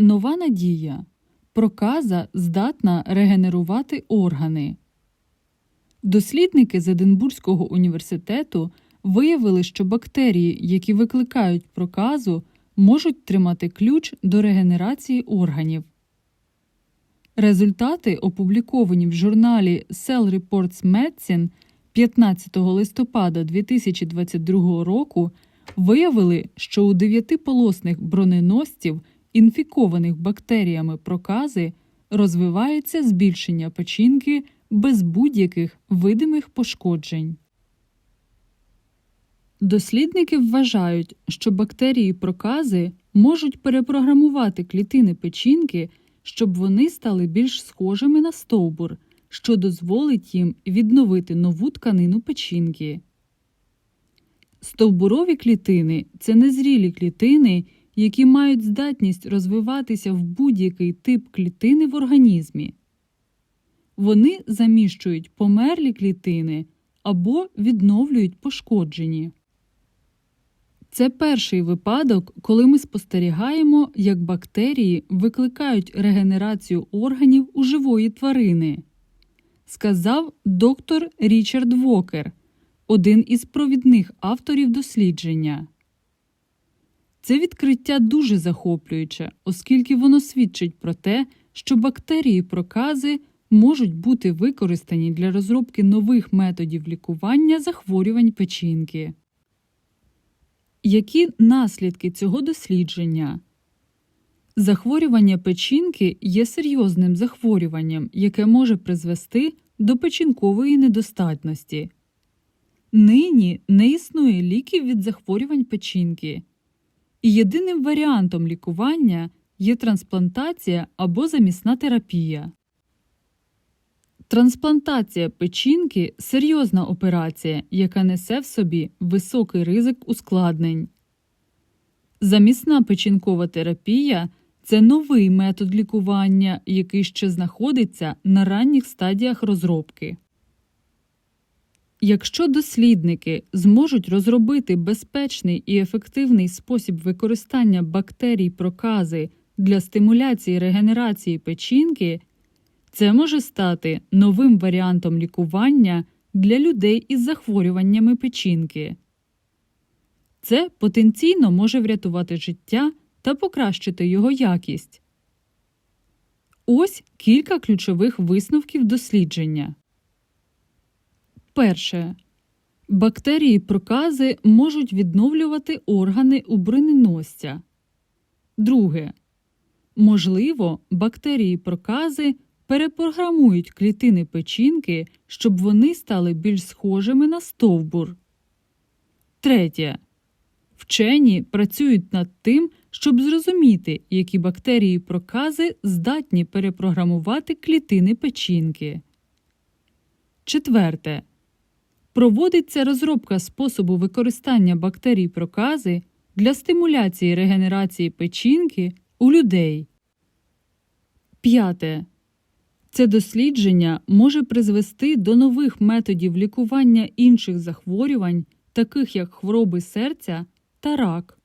Нова надія. Проказа здатна регенерувати органи. Дослідники з Единбурзького університету виявили, що бактерії, які викликають проказу, можуть тримати ключ до регенерації органів. Результати, опубліковані в журналі Cell Reports Medicine 15 листопада 2022 року, виявили, що у дев'ятиполосних броненосців, інфікованих бактеріями прокази, розвивається збільшення печінки без будь-яких видимих пошкоджень. Дослідники вважають, що бактерії прокази можуть перепрограмувати клітини печінки, щоб вони стали більш схожими на стовбур, що дозволить їм відновити нову тканину печінки. Стовбурові клітини це незрілі клітини, які мають здатність розвиватися в будь-який тип клітини в організмі. Вони заміщують померлі клітини або відновлюють пошкоджені. Це перший випадок, коли ми спостерігаємо, як бактерії викликають регенерацію органів у живої тварини, сказав доктор Річард Вокер, один із провідних авторів дослідження. Це відкриття дуже захоплююче, оскільки воно свідчить про те, що бактерії прокази можуть бути використані для розробки нових методів лікування захворювань печінки. Які наслідки цього дослідження? Захворювання печінки є серйозним захворюванням, яке може призвести до печінкової недостатності. Нині не існує ліків від захворювань печінки, і єдиним варіантом лікування є трансплантація або замісна терапія. Трансплантація печінки серйозна операція, яка несе в собі високий ризик ускладнень. Замісна печінкова терапія це новий метод лікування, який ще знаходиться на ранніх стадіях розробки. Якщо дослідники зможуть розробити безпечний і ефективний спосіб використання бактерій прокази для стимуляції регенерації печінки, це може стати новим варіантом лікування для людей із захворюваннями печінки. Це потенційно може врятувати життя та покращити його якість. Ось кілька ключових висновків дослідження. Перше. Бактерії прокази можуть відновлювати органи у броненосця. Друге. Можливо, бактерії прокази перепрограмують клітини печінки, щоб вони стали більш схожими на стовбур. Третє. Вчені працюють над тим, щоб зрозуміти, які бактерії прокази здатні перепрограмувати клітини печінки. Четверте. Проводиться розробка способу використання бактерій прокази для стимуляції регенерації печінки у людей. П'яте. Це дослідження може призвести до нових методів лікування інших захворювань, таких як хвороби серця та рак.